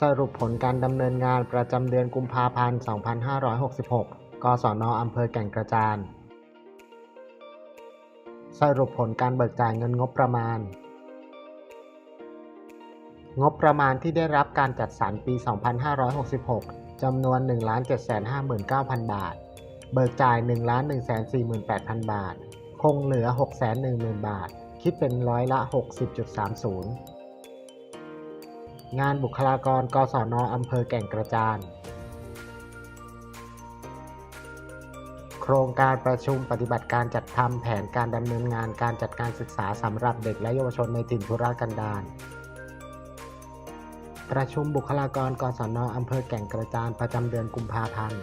สรุปผลการดำเนินงานประจำเดือนกุมภาพันธ์ 2566กศนอำเภอแก่งกระจาน สรุปผลการเบิกจ่ายเงินงบประมาณ งบประมาณที่ได้รับการจัดสรรปี 2566 จำนวน 1,759,000 บาท เบิกจ่าย 1,148,000 บาท คงเหลือ 610,000 บาท คิดเป็นร้อยละ 60.30 งานบุคลากร กศนอำเภอแก่งกระจาน โครงการประชุมปฏิบัติการจัดทำแผนการดำเนินงานการจัดการศึกษาสำหรับเด็กและเยาวชนในถิ่นทุรกันดารประชุมบุคลากร กศนอำเภอแก่งกระจานประจำเดือนกุมภาพันธ์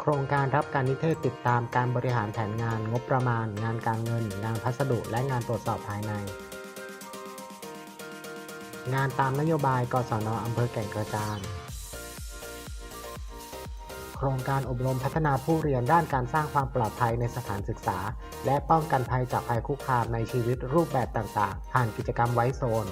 โครงการรับการนิเทศติดตามการบริหารแผนงานงบประมาณ งานการเงิน งานพัสดุและงานตรวจสอบภายใน งานตามนโยบายกศนอำเภอแก่งกระจาน โครงการอบรมพัฒนาผู้เรียนด้านการสร้างความปลอดภัยในสถานศึกษา และป้องกันภัยจากภัยคุกคามในชีวิตรูปแบบต่างๆ ผ่านกิจกรรมไว้โซน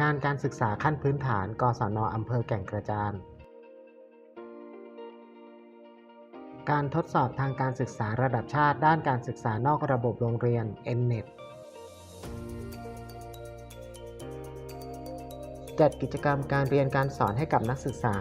งานการศึกษาขั้นพื้นฐาน กศนอำเภอแก่งกระจาน การทดสอบทางการศึกษาระดับชาติด้านการศึกษานอกระบบโรงเรียน NNET จัดกิจกรรมการเรียนการสอนให้กับนักศึกษา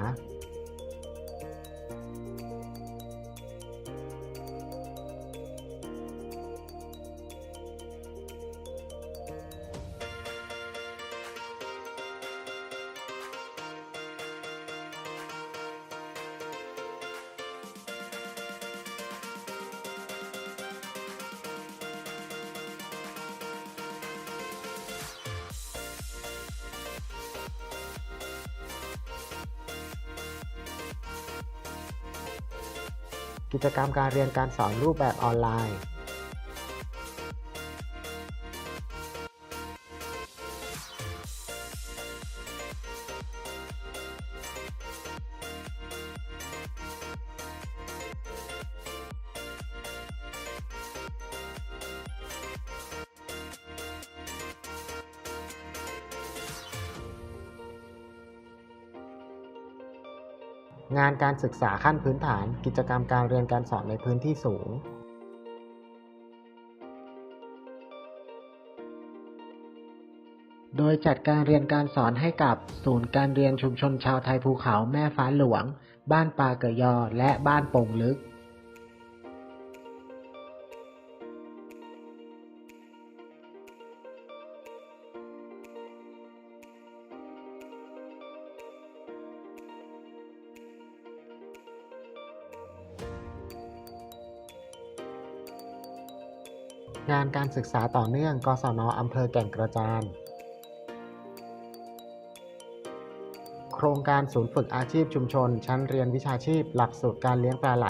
กิจกรรมการเรียนการสอนรูปแบบออนไลน์ งานการศึกษาขั้นพื้นฐาน กิจกรรมการเรียนการสอนในพื้นที่สูงโดยจัดการเรียนการสอนให้กับศูนย์การเรียนชุมชนชาวไทยภูเขาแม่ฟ้าหลวง บ้านปาเกยยอและบ้านโป่งลึก งานการศึกษาต่อเนื่อง กศนอำเภอแก่งกระจาน โครงการศูนย์ฝึกอาชีพชุมชน ชั้นเรียนวิชาชีพ หลักสูตรการเลี้ยงปลาไหล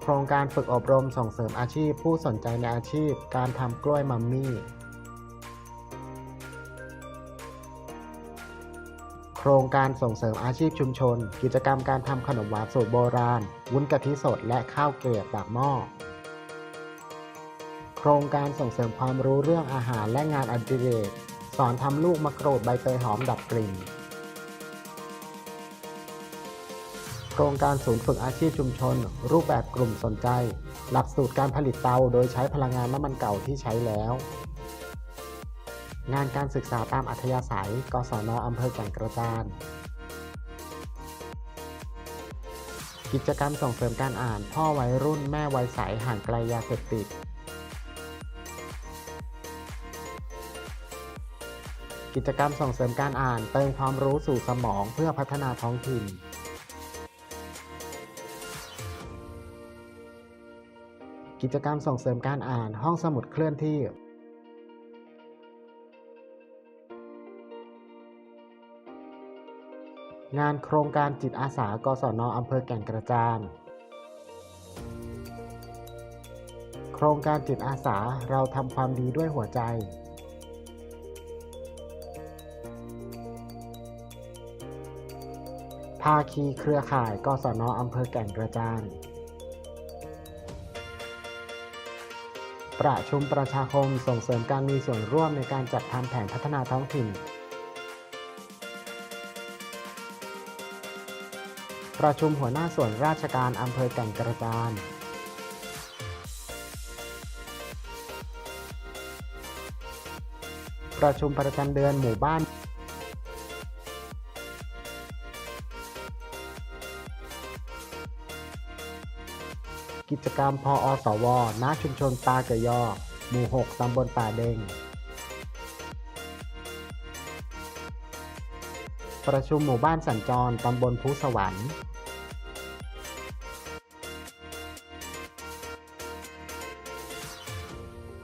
โครงการฝึกอบรมส่งเสริมอาชีพผู้สนใจในอาชีพ การทำกล้วยมัมมี่ ครงการส่งเสริมอาชีพชุมชน กิจกรรมการทำขนมหวานสูตรโบราณ วุ้นกะทิสดและข้าวเกลียบปากหม้อ โครงการส่งเสริมความรู้เรื่องอาหารและงานอดิเรก สอนทำลูกมะกรูดใบเตยหอมดับกลิ่น โครงการศูนย์ฝึกอาชีพชุมชน รูปแบบกลุ่มสนใจ หลักสูตรการผลิตเตาโดยใช้พลังงานน้ำมันเก่าที่ใช้แล้ว งานการศึกษาตามอัธยาศัย กศนอำเภอแก่งกระจาน กิจกรรมส่งเสริมการอ่าน พ่อวัยรุ่นแม่วัยใสห่างไกลยาเสพติด กิจกรรมส่งเสริมการอ่านเติมความรู้สู่สมองเพื่อพัฒนาท้องถิ่นกิจกรรมส่งเสริมการอ่านห้องสมุดเคลื่อนที่ งานโครงการจิตอาสากศนอำเภอแก่งกระจาน โครงการจิตอาสาเราทำความดีด้วยหัวใจ ภาคีเครือข่ายกศนอำเภอแก่งกระจาน ประชุมประชาคมส่งเสริมการมีส่วนร่วมในการจัดทำแผนพัฒนาท้องถิ่น ประชุมหัวหน้าส่วนราชการอำเภอแก่งกระจานประชุมประจำเดือนหมู่บ้าน กิจกรรมพออสวณชุมชนปาเกยอ หมู่ 6 ตำบลป่าเดง ประชุมหมู่บ้านสัญจร ตำบลพุสวรรค์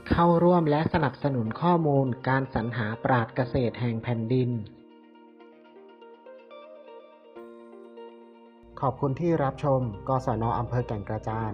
เข้าร่วมและสนับสนุนข้อมูลการสรรหาปราดเกษตรแห่งแผ่นดิน ขอบคุณที่รับชมกศนอำเภอแก่งกระจาน